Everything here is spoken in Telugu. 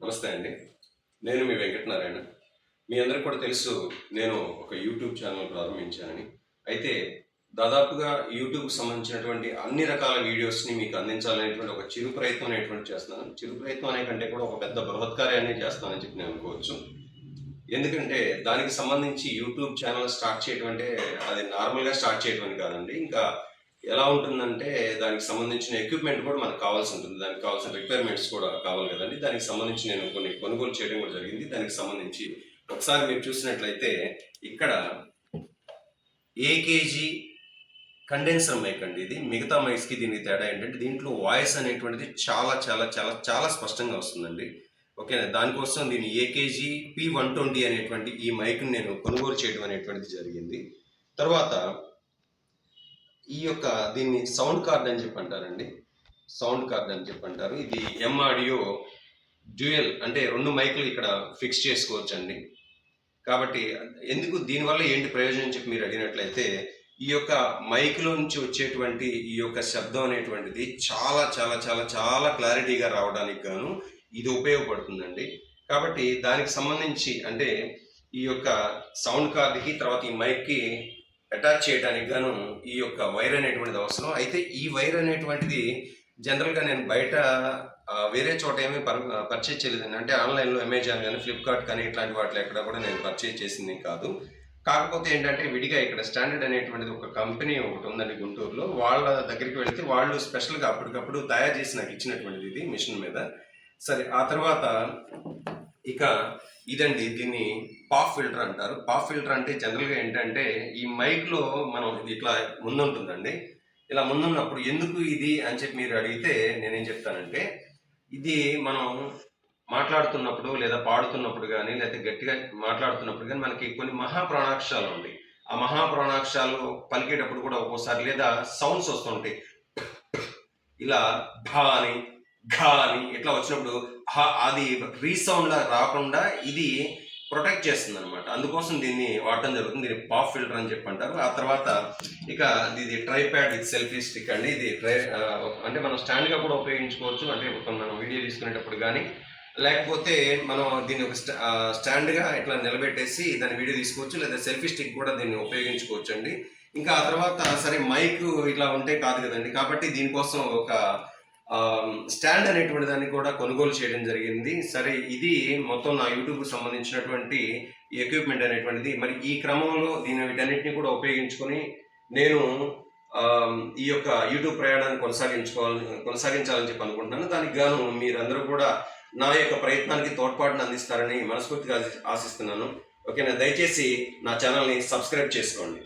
నమస్తే అండి. నేను మీ వెంకటనారాయణ. మీ అందరికి కూడా తెలుసు నేను ఒక యూట్యూబ్ ఛానల్ ప్రారంభించానని. అయితే దాదాపుగా యూట్యూబ్కి సంబంధించినటువంటి అన్ని రకాల వీడియోస్ని మీకు అందించాలనేటువంటి ఒక చిరు ప్రయత్నం అనేటువంటి చేస్తున్నాను. చిరు ప్రయత్నం అనే కంటే కూడా ఒక పెద్ద బృహత్కార్యాన్ని చేస్తానని చెప్పి నేను అనుకోవచ్చు. ఎందుకంటే దానికి సంబంధించి యూట్యూబ్ ఛానల్ స్టార్ట్ చేయటం అంటే అది నార్మల్గా స్టార్ట్ చేయటం అని కాదండి. ఇంకా ఎలా ఉంటుందంటే దానికి సంబంధించిన ఎక్విప్మెంట్ కూడా మనకు కావాల్సి ఉంటుంది. దానికి కావాల్సిన రిక్వైర్మెంట్స్ కూడా కావాలి కదండి. దానికి సంబంధించి నేను కొన్ని కొనుగోలు చేయడం కూడా జరిగింది. దానికి సంబంధించి ఒకసారి మీరు చూసినట్లయితే ఇక్కడ ఏకేజీ కండెన్సర్ మైక్ అండి ఇది. మిగతా మైక్స్కి దీనికి తేడా ఏంటంటే దీంట్లో వాయిస్ అనేటువంటిది చాలా చాలా చాలా చాలా స్పష్టంగా వస్తుందండి. ఓకేనా? దానికోసం దీన్ని ఏకేజీ పి వన్ ట్వంటీ అనేటువంటి ఈ మైక్ని నేను కొనుగోలు చేయడం అనేటువంటిది జరిగింది. తర్వాత ఈ యొక్క దీన్ని సౌండ్ కార్డ్ అని చెప్పి అంటారండి సౌండ్ కార్డ్ అని చెప్పి అంటారు ఇది ఎం ఆడియో డ్యూయల్ అంటే రెండు మైకులు ఇక్కడ ఫిక్స్ చేసుకోవచ్చు అండి కాబట్టి ఎందుకు దీనివల్ల ఏంటి ప్రయోజనం చెప్పి మీరు అడిగినట్లయితే ఈ యొక్క మైక్లో నుంచి వచ్చేటువంటి ఈ యొక్క శబ్దం అనేటువంటిది చాలా చాలా చాలా చాలా క్లారిటీగా రావడానికి గాను ఇది ఉపయోగపడుతుందండి. కాబట్టి దానికి సంబంధించి అంటే ఈ యొక్క సౌండ్ కార్డ్కి తర్వాత ఈ మైక్కి అటాచ్ చేయడానికి గాను ఈ యొక్క వైర్ అనేటువంటిది అవసరం. అయితే ఈ వైర్ అనేటువంటిది జనరల్గా నేను బయట వేరే చోట ఏమీ పర్ పర్చేజ్ చేయలేదండి. అంటే ఆన్లైన్లో అమెజాన్ కానీ ఫ్లిప్కార్ట్ కానీ ఇట్లాంటి వాటిలో ఎక్కడ కూడా నేను పర్చేజ్ చేసింది కాదు. కాకపోతే ఏంటంటే విడిగా ఇక్కడ స్టాండర్డ్ అనేటువంటిది ఒక కంపెనీ ఒకటి ఉందండి గుంటూరులో. వాళ్ళ దగ్గరికి వెళితే వాళ్ళు స్పెషల్గా అప్పటికప్పుడు తయారు చేసి నాకు ఇచ్చినటువంటిది ఇది మిషన్ మీద. సరే ఆ తర్వాత ఇక ఇదండి దీన్ని పాప్ ఫిల్టర్ అంటారు. పాప్ ఫిల్టర్ అంటే జనరల్గా ఏంటంటే ఈ మైక్లో మనం ఇది ఇట్లా ముందుంటుందండి. ఇలా ముందున్నప్పుడు ఎందుకు ఇది అని చెప్పి మీరు అడిగితే నేనేం చెప్తానంటే ఇది మనం మాట్లాడుతున్నప్పుడు లేదా పాడుతున్నప్పుడు కానీ లేకపోతే గట్టిగా మాట్లాడుతున్నప్పుడు కానీ మనకి కొన్ని మహాప్రాణాక్షాలు ఉంటాయి. ఆ మహాప్రాణాక్షాలు పలికేటప్పుడు కూడా ఒక్కోసారి లేదా సౌండ్స్ వస్తుంటాయి. ఇలా భా అని ఘా అని ఇట్లా వచ్చినప్పుడు హ అది రీసౌండ్ లా రాకుండా ఇది ప్రొటెక్ట్ చేస్తుంది అనమాట అందుకోసం దీన్ని వాడటం జరుగుతుంది. దీన్ని పాప్ ఫిల్టర్ అని చెప్పి అంటారు ఆ తర్వాత ఇక ఇది ట్రైప్యాడ్ విత్ సెల్ఫీ స్టిక్ అండి. ఇది ట్రై అంటే మనం స్టాండ్గా కూడా ఉపయోగించుకోవచ్చు. అంటే మనం వీడియో తీసుకునేటప్పుడు కానీ లేకపోతే మనం దీన్ని ఒక స్టా- ఇట్లా నిలబెట్టేసి దాన్ని వీడియో తీసుకోవచ్చు. లేదా సెల్ఫీ స్టిక్ కూడా దీన్ని ఉపయోగించుకోవచ్చు అండి ఇంకా ఆ తర్వాత సరే మైక్ ఇట్లా ఉంటే కాదు కదండి. కాబట్టి దీనికోసం ఒక స్టాండ్ అనేటువంటి దాన్ని కూడా కొనుగోలు చేయడం జరిగింది. సరే ఇది మొత్తం నా యూట్యూబ్కి సంబంధించినటువంటి ఎక్విప్మెంట్ అనేటువంటిది. మరి ఈ క్రమంలో దీని వీటన్నిటిని కూడా ఉపయోగించుకొని నేను ఈ యొక్క యూట్యూబ్ ప్రయాణాన్ని కొనసాగించుకోవాలని కొనసాగించాలని చెప్పి అనుకుంటున్నాను. దానికి గాను మీరందరూ కూడా నా యొక్క ప్రయత్నానికి తోడ్పాటును అందిస్తారని మనస్ఫూర్తిగా ఆశిస్తున్నాను. ఓకేనా? దయచేసి నా ఛానల్ని సబ్స్క్రైబ్ చేసుకోండి.